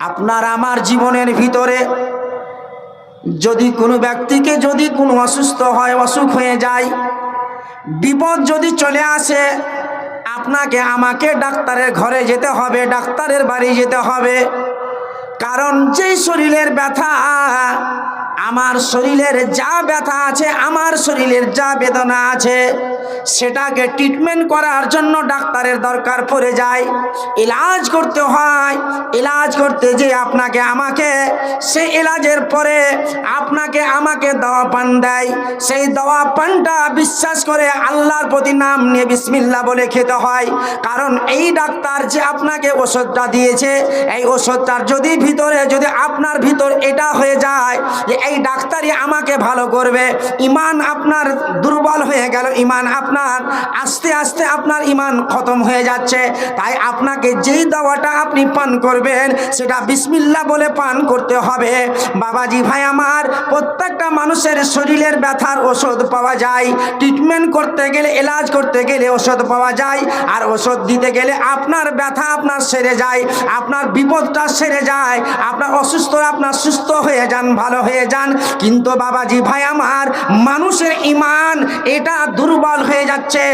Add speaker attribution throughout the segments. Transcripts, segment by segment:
Speaker 1: আপনার আমার জীবনের ভিতরে যদি কোনো ব্যক্তিকে যদি কোনো অসুস্থ হয়, অসুখ হয়ে যায়, বিপদ যদি চলে আসে, আপনাকে আমাকে ডাক্তারের ঘরে যেতে হবে, ডাক্তারের বাড়ি যেতে হবে। কারণ যেই শরীরের ব্যথা, আমার শরীরের যা ব্যথা আছে, আমার শরীরের যা বেদনা আছে সেটাকে ট্রিটমেন্ট করার জন্য ডাক্তারের দরকার পড়ে যায়। ইলাজ করতে হয়, ইলাজ করতে যে আপনাকে আমাকে সেই ইলাজের পরে আপনাকে আমাকে দাওয়া পান দেয়। সেই দাওয়া পানটা বিশ্বাস করে আল্লাহর প্রতি নাম নিয়ে বিসমিল্লা বলে খেতে হয়। কারণ এই ডাক্তার যে আপনাকে ওষুধটা দিয়েছে, এই ওষুধটার যদি ভিতরে, যদি আপনার ভিতর এটা হয়ে যায় যে এই ডাক্তারই আমাকে ভালো করবে, ইমান আপনার দুর্বল হয়ে গেল, ইমান আপনার আস্তে আস্তে আপনার ইমান খতম হয়ে যাচ্ছে। তাই আপনাকে যেই দাওয়াটা আপনি পান করবেন, সেটা বিসমিল্লা বলে পান করতে হবে। বাবাজি ভাই আমার, প্রত্যেকটা মানুষের শরীরের ব্যথার ওষুধ পাওয়া যায়। ট্রিটমেন্ট করতে গেলে, এলাজ করতে গেলে ওষুধ পাওয়া যায়। আর ওষুধ দিতে গেলে আপনার ব্যথা আপনার সেরে যায়, আপনার বিপদটা সেরে যায়, আপনার অসুস্থ আপনার সুস্থ হয়ে যান, ভালো হয়ে যান। কিন্তু বাবাজি ভাই আমার, মানুষের ইমান, এটা দুর্বল হয়ে যাচ্ছে।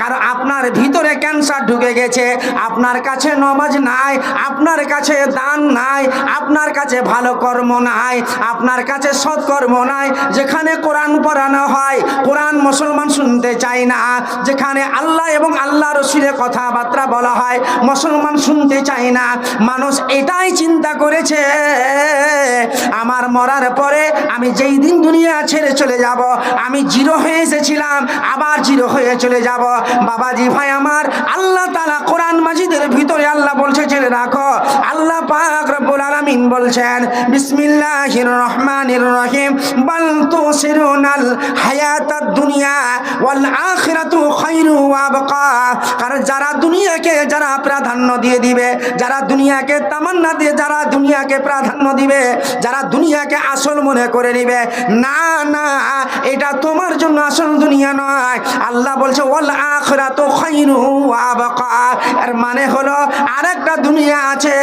Speaker 1: কারণ আপনার ভিতরে ক্যান্সার ঢুকে গেছে। আপনার কাছে নমাজ নাই, আপনার কাছে দান নাই, আপনার কাছে ভালো কর্ম নাই, আপনার কাছে সৎকর্ম নাই। যেখানে কোরআন পড়ানো হয়, কোরআন মুসলমান শুনতে চায় না। যেখানে আল্লাহ এবং আল্লাহ রসুলের কথাবার্তা বলা হয়, মুসলমান শুনতে চায় না। মানুষ এটাই চিন্তা করেছে, আমার মরার পরে আমি যেই দিন দুনিয়া ছেড়ে চলে যাব, আমি জিরো হয়ে এসেছিলাম, আবার জিরো হয়ে চলে যাব। বাবাজি ভাই আমার আল্লাহ তালা বলছেন, বিসমিল্লাহির রহমানির রহিম। বাল তুসিরুনাল হায়াতাদ দুনিয়া ওয়াল আখিরাতু খায়রু ওয়া আবকা। কারণ যারা দুনিয়াকে যারা প্রাধান্য দিয়ে দিবে, যারা দুনিয়াকে তামান্না দিয়ে, যারা দুনিয়াকে প্রাধান্য দিবে, যারা দুনিয়াকে আসল মনে করে নিবে, না না, এটা তোমার জন্য আসল দুনিয়া নয়। আল্লাহ বলছে, ওয়াল আখিরাতু খায়রু ওয়া আবকা। এর মানে হলো, আরেকটা দুনিয়া আছে,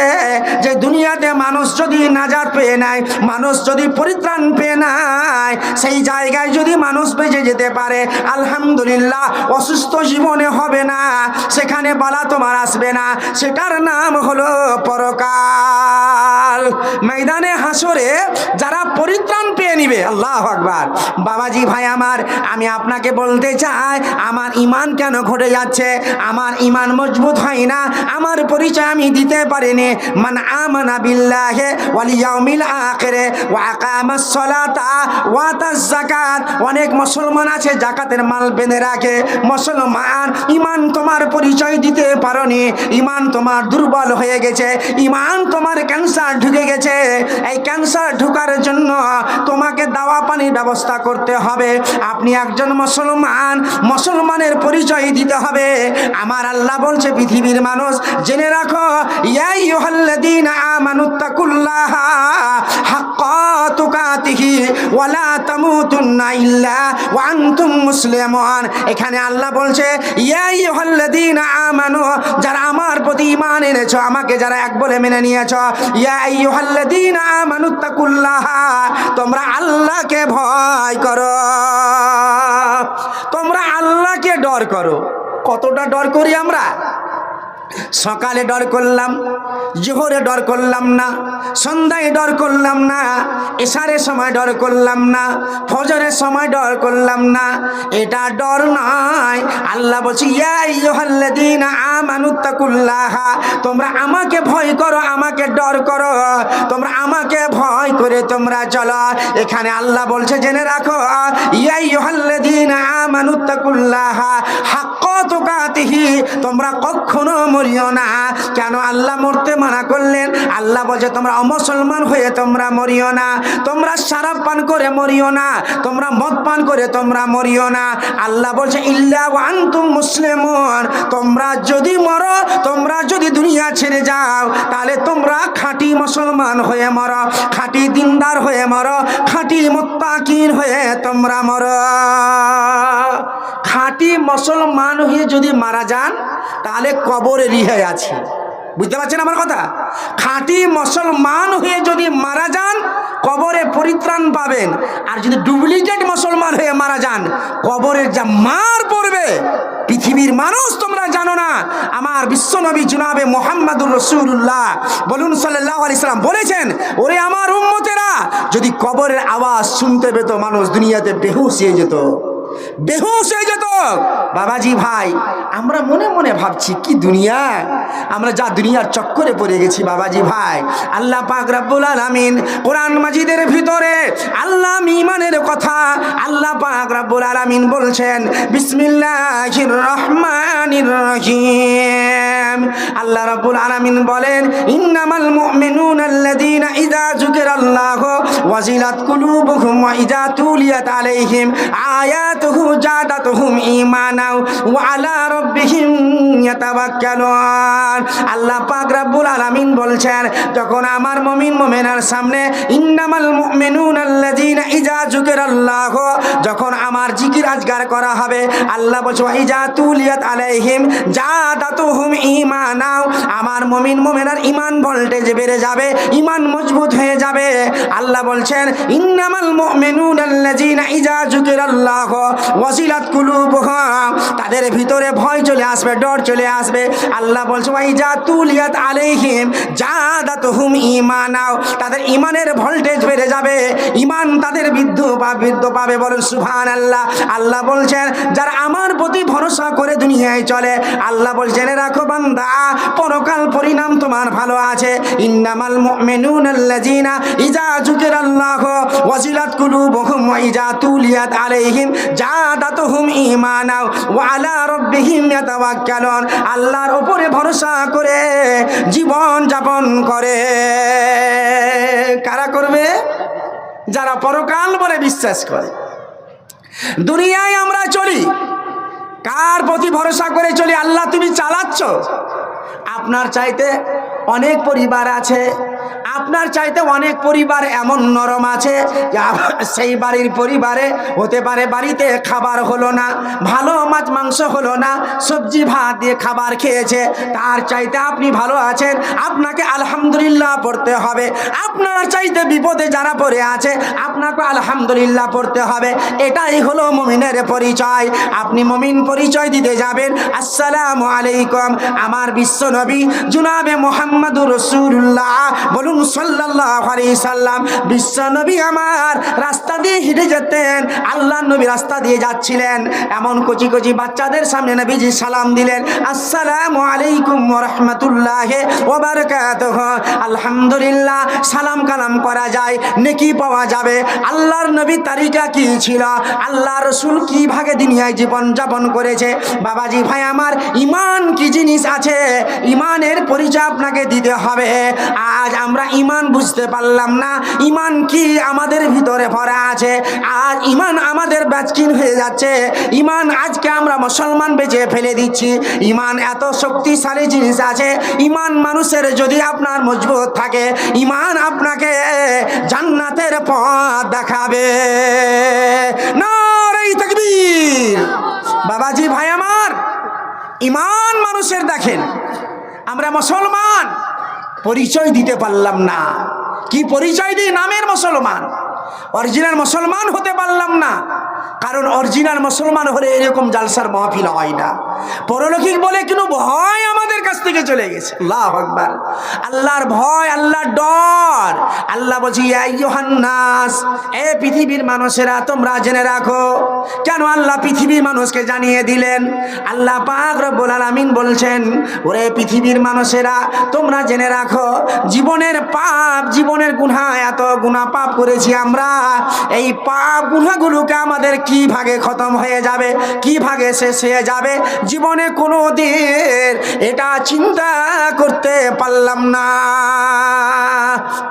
Speaker 1: যে দুনিয়াতে মানুষ যদি নাজার পেয়ে নেয়, মানুষ যদি পরিত্রাণ পেয়ে নাই সেই জায়গায় যদি মানুষ বেঁচে যেতে পারে, আলহামদুলিল্লাহ, অসুস্থ জীবনে হবে না, সেখানে বালা তোমার আসবে না, সেটার নাম হলো পরকাল। ময়দানে হাসরে যারা পরিত্রাণ পেয়ে নিবে, আল্লাহ আকবার। বাবাজি ভাই আমার, আমি আপনাকে বলতে চাই, আমার ইমান কেন ঘটে যাচ্ছে? আমার ইমান মজবুত হয় না? আমার পরিচয় আমি দিতে পারিনি। মান আমানা বিল্লাহে ওয়াল ইয়াউমিল আখিরে ওয়া আকামাস সালাতা ওয়া আতাজ যাকাত। অনেক মুসলমান আছে জাকাতের মাল বেঁধে রাখে। মুসলমান ইমান তোমার পরিচয় দিতে পারোনি। ইমান তোমার দুর্বল হয়ে গেছে। ইমান তোমার ক্যান্সার ঢুকে গেছে। এই ক্যান্সার ঢুকার জন্য তোমাকে দাওয়া পানির ব্যবস্থা করতে হবে। আপনি একজন মুসলমান, মুসলমানের পরিচয় দিতে হবে। আমার আল্লাহ বলছে, পৃথিবীর মানুষ, জেনে রাখো ইয়াই আমানুত্তাকুল্লাহা তুকাতিহি ওয়ালা তামুতুন্না ইল্লা ওয়া আনতুম মুসলিমুন। এখানে আল্লাহ বলছে, ইয়া আইয়ুহাল্লাযীনা আমানু, যারা আমার প্রতি ঈমান এনেছো, আমাকে যারা এক বলে মেনে নিয়েছো, ইয়া আইয়ুহাল্লাযীনা আমানুত্তাকুল্লাহা তোমরা আল্লাহকে ভয় করো। তোমরা আল্লাহকে ডর করো। কতটা ডর করি আমরা? সকালে ডর করলাম জোহরে ডর করলাম না, সন্ধ্যায় ডর করলাম না এশারের সময় ডর করলাম না ফজরের সময় ডর করলাম না। এটা ডর নয়। আল্লাহ বলছি আমানুত্তাকুল্লাহা তোমরা আমাকে ভয় করো, আমাকে ডর করো। তোমরা আমাকে ভয় করে তোমরা চলো। এখানে আল্লাহ বলছে, জেনে রাখো ইয়াইয়ুহাল্লাযীনা আমানুত্তাকুল্লাহা হাক্কা তুকাতিহি, তোমরা কখনো মরিও না। কেন আল্লাহ মরতে মানা করলেন। আল্লাহ বলছে, তোমরা অমুসলমান হয়ে তোমরা মরিও না। তোমরা সারাপ পান করে মরিও না। তোমরা মদ পান করে তোমরা মরিও না। আল্লাহ বলছে, ইল্লা আনতুম মুসলিমন। তোমরা যদি মরো, তোমরা যদি দুনিয়া ছেড়ে যাও, তাহলে তোমরা খাঁটি মুসলমান হয়ে মরো, খাঁটি দিনদার হয়ে মরো, খাঁটি মোত্তাকিন হয়ে তোমরা মরো। খাঁটি মুসলমান হয়ে যদি মারা যান, তাহলে কবরে রিহাই আছে। বুঝতে পারছেন আমার কথা? খাঁটি মুসলমান হয়ে যদি মারা যান, কবরে পরিত্রাণ পাবেন। আর যদি ডুপ্লিকেট মুসলমান হয়ে মারা যান, কবরের যা মার পড়বে, পৃথিবীর মানুষ তোমরা জানো না। আমার বিশ্বনবী জুনাবে মোহাম্মদুর রসুল্লাহ বলুন সাল্লাহ আলাইসাল্লাম বলেছেন, ওরে আমার উম্মতেরা, যদি কবরের আওয়াজ শুনতে পেত, মানুষ দুনিয়াতে বেহুশ হয়ে যেত। বেহুশ হয়ে যেত। বাবাজি ভাই, আমরা মনে মনে ভাবছি, কি দুনিয়া? আমরা যা দুনিয়ার চক্করে পড়ে গেছি বাবাজি ভাই। আল্লাহ পাক রব্বুল আলামিন কোরআন মাজিদের ভিতরে আল্লাহ ইমানের কথা আল্লাহ পাক রব্বুল আলামিন বলছেন, বিসমিল্লাহির রহমানির রহিম। আল্লাহ রাব্বুল আলামিন বলেন, ইন্নামাল মুমিনুনা আল্লাযীনা ইযা যুকিরাল্লাহু ওয়াজিলাত কুলুবুহুম ওয়া ইযা তুলিয়াত আলাইহিম আয়াতুহু জাদাতুহুম ঈমানাও ওয়া আলা রাব্বিহিম ইয়াতাওয়াক্কালুন আল্লাহ পাক রব্বুল আলামিন যখন আমার মুমিন মুমিনার সামনে, ইন্নামাল মুমিনুনা ইযা যুকিরাল্লাহু যখন আমার জিকির আজগার করা হবে, আল্লাহ বলছে ইযা তুলিয়াত আলাইহিম মুমিন মুমিনার ঈমান ভোল্টেজ বেড়ে যাবে ঈমান মজবুত হয়ে যাবে। আল্লাহ বলছেন, ইন্নামাল মুমিনুনা আল্লাযীনা ইযা যুকিরাল্লাহু ওয়াজিলাত কুলুবুহুম তাদের ভিতরে ভয় চলে আসবে, ডর চলে আসবে। আল্লাহ বলছে, ওয়া ইযা তুলিয়াত আলাইহিম জাদাতুহুম ঈমানাও। তাদের ঈমানের ভোল্টেজ বেড়ে যাবে, ইমান তাদের বৃদ্ধ বা বৃদ্ধ পাবে বলেন সুবহানাল্লাহ। আল্লাহ বলছেন, যারা আমার প্রতি ভরসা করে দুনিয়ায় চলে, আল্লাহ বলছেন রাখো বান্দা, পরকাল পরিণাম তোমার ভালো আছে। ইন্নামাল মুমিনুন আল্লাযীনা ইযা যুকিরাল্লাহু ওয়াজিলাত কুলুবুহুম ওয়া ইযা তুলিয়াত আলাইহিম জাদাতুহুম ঈমানাও ওয়া আলা রাব্বিহিম ইয়াতাওয়াক্কালুন। আল্লাহর উপরে ভরসা করে জীবন যাপন করে। কারা করবে? যারা পরকাল বলে বিশ্বাস করে। দুনিয়ায় আমরা চলি। কার প্রতি ভরসা করে চলি? আল্লাহ তুমি চালাচ্ছ? আপনার চাইতে অনেক পরিবার আছে। আপনার চাইতে অনেক পরিবার এমন নরম আছে সেই বাড়ির পরিবারে হতে পারে বাড়িতে খাবার হলো না, ভালো মাছ, মাংস হলো না, সবজি, ভাত দিয়ে খাবার খেয়েছে, তার চাইতে আপনি ভালো আছেন, আপনাকে আলহামদুলিল্লাহ পড়তে হবে। আপনার চাইতে বিপদে যারা পড়ে আছে, আপনাকে আলহামদুলিল্লাহ পড়তে হবে। এটাই হলো মমিনের পরিচয়। আপনি মমিন পরিচয় দিতে যাবেন। আসসালামু আলাইকুম। আমার বিশ্ব নবী, জুনাবে মোহাম্মদুর রসুল্লাহ রাস্তা দিয়ে হেঁটে যেতেন নবী রাস্তা দিয়ে যাচ্ছিলেন। এমন কচি কচি বাচ্চাদের সামনে নবীজি সালাম দিলেন আলহামদুলিল্লাহ, সালাম কালাম করা যায়, নেকি পাওয়া যাবে। আল্লাহর নবী তারিকা কি ছিল? আল্লাহ রসুল কি ভাগে দুনিয়ায় জীবন যাপন করেছে? বাবাজি ভাই আমার, ইমান কি জিনিস আছে? ইমানের পরিচয় আপনাকে দিতে হবে। আজ আমরা ইমান বুঝতে পারলাম না। ইমান কি আমাদের ভিতরে ভরা আছে? আর ইমান আমাদের ব্যাচকিন হয়ে যাচ্ছে। ইমান আজকে আমরা মুসলমান বেঁচে ফেলে দিচ্ছি। ইমান এত শক্তিশালী জিনিস আছে। ইমান মানুষের যদি আপনার মজবুত থাকে, ইমান আপনাকে জান্নাতের পথ দেখাবে। তাকবীর। বাবাজি ভাই আমার, ইমান মানুষের দেখেন। আমরা মুসলমান। পরিচয় দিতে পারলাম না। কি পরিচয় দিই? নামের মুসলমান। অরিজিনাল মুসলমান হতে পারলাম না। কারণ অরিজিনাল মুসলমান হলে এরকম জালসার মাহফিল হয় না। পরলৌকিক বলে কিন্তু ভয় আমাদের কাছ থেকে চলে গেছে। আল্লাহ আকবার। আল্লাহর ভয়, আল্লাহর ডর। আল্লাহ বলছি, "ইয়া ইয়ুহান্নাস এ পৃথিবীর মানুষেরা, তোমরা জেনে রাখো, কেন আল্লাহ পৃথিবীর মানুষকে জানিয়ে দিলেন? আল্লাহ পাক রব্বুল আলামিন বলছেন, ওরে পৃথিবীর মানুষেরা, তোমরা জেনে রাখো, জীবনের পাপ, জীবনের গুনাহ, এত গুনাহ পাপ করেছি আমরা। এই পাপ গুনাহগুলোকে আমাদের কি ভাগে খতম হয়ে যাবে? কি ভাগে শেষ হয়ে যাবে? জীবনে কোনো দিন এটা চিন্তা করতে পারলাম না।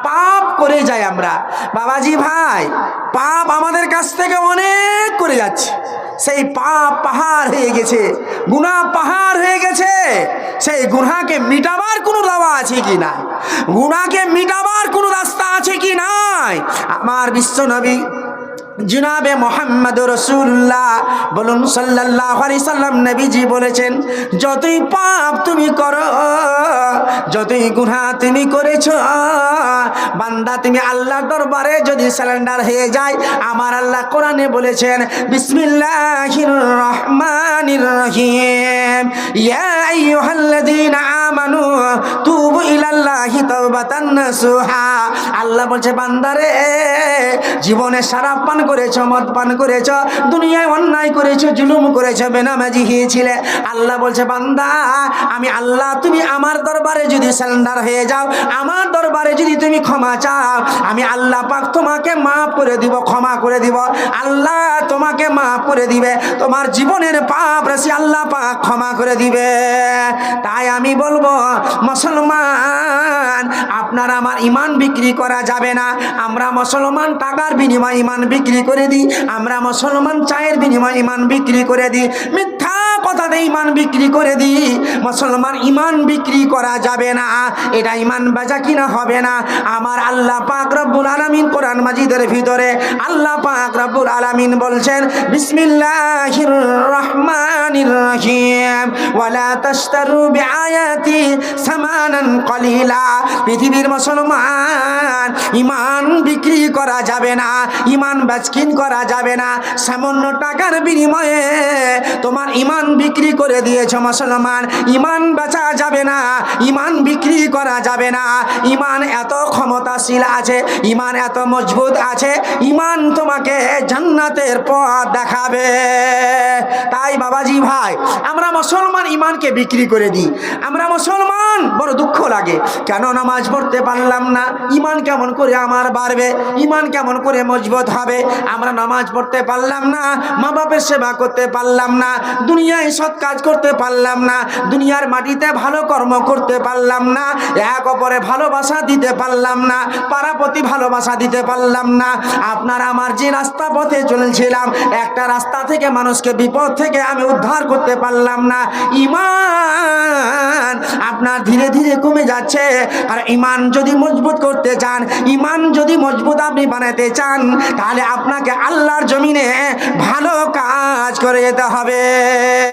Speaker 1: পাপ করে যাই আমরা। বাবাজি ভাই, পাপ আমাদের কাছ থেকে অনেক করে যাচ্ছে। সেই পাপ পাহাড় হয়ে গেছে, গুনাহ পাহাড় হয়ে গেছে। সেই গুনাকে মিটাবার কোনো দাওয়া আছে কি না গুনাকে মিটাবার কোনো রাস্তা আছে কি নাই? আমার বিশ্বনবী জিনাবে মোহাম্মদ রসুল্লাহ। বলুন সাল্লাহ আলি সাল্লাম নবীজি বলেছেন, যতই পাপ তুমি করো, যতই গুনাহ তুমি করেছ, বান্দা তুমি আল্লাহর দরবারে যদি স্যালেন্ডার হয়ে যায়, আমার আল্লাহ কোরআনে বলেছেন, বিসমিল্লাহির রহমানির রহিম। ইয়া আইয়ুহাল্লাযীনা আমানু আল্লাহ বলছে, বান্দারে, জীবনে সারা পান করেছ, মদ পান করেছ, দুনিয়ায় অন্যায় করেছ, জুলুম করেছ, বেনামাজি হয়েছিলে। আল্লাহ বলছে, বান্দা, আমি আল্লাহ, তুমি আমার দরবারে যদি স্যালেন্ডার হয়ে যাও, আমার দরবারে যদি তুমি ক্ষমা চাও, আমি আল্লাহ পাক তোমাকে মাফ করে দিব, ক্ষমা করে দিব। আল্লাহ তোমাকে মাফ করে দিবে, তোমার জীবনের পাপ রাশি আল্লাহ পাক ক্ষমা করে দিবে। তাই আমি বলব, মুসলমান, আপনার আমার ইমান বিক্রি করা যাবে না। আমরা মুসলমান টাকার বিনিময়ে ইমান বিক্রি করে দিই। আমরা মুসলমান চায়ের বিনিময় ইমান বিক্রি করে দিই। মিথ্যা কথাতে ইমান বিক্রি করে দিই। মুসলমান ইমান বিক্রি করা যাবে না। এটা ইমান বেচা কিনা হবে না। আমার আল্লাহ পাক রব্বুল আলামিন কোরআন মাজিদের ভিতরে আল্লাহ পাক রব্বুল আলামিন বলছেন, বিসমিল্লাহির রহমানির রহিম। ওয়ালা তাশতারু বিআয়াতি সামানান কলিলা। পৃথিবীর মুসলমান ইমান বিক্রি করা যাবে না। ইমান বেচকিন করা যাবে না। সামান্য টাকার বিনিময়ে তোমার ইমান বিক্রি করে দিয়েছ মুসলমান। ইমান বেচা যাবে না, ইমান বিক্রি করা যাবে না। ইমান এত ক্ষমতাশীল আছে, ইমান এত মজবুত আছে, ইমান তোমাকে জান্নাতের পথ দেখাবে। তাই বাবাজি ভাই, আমরা মুসলমান ইমানকে বিক্রি করে দিই। আমরা মুসলমান, বড় দুঃখ লাগে। কেন নামাজ পড়তে পারলাম না? ইমান কেমন করে আমার বাড়বে? ইমান কেমন করে মজবুত হবে? আমরা নামাজ পড়তে পারলাম না মা বাপের সেবা করতে পারলাম না, দুনিয়ায় সৎ কাজ করতে পারলাম না, দুনিয়ার মাটিতে ভালো কর্ম করতে পারলাম না, এক অপরে ভালোবাসা দিতে পারলাম না পাড়াপতি ভালোবাসা দিতে পারলাম না। আপনার আমার যে রাস্তা পথে চলছিলাম, একটা রাস্তা থেকে মানুষকে বিপদ থেকে আমি উদ্ধার করতে পারলাম না। ইমান আপনার ধীরে ধীরে কমে যাচ্ছে। আর ইমান যদি মজবুত করতে চান, ইমান যদি মজবুত আপনি বানাতে চান, তাহলে আপনাকে আল্লাহর জমিনে ভালো কাজ করে যেতে হবে।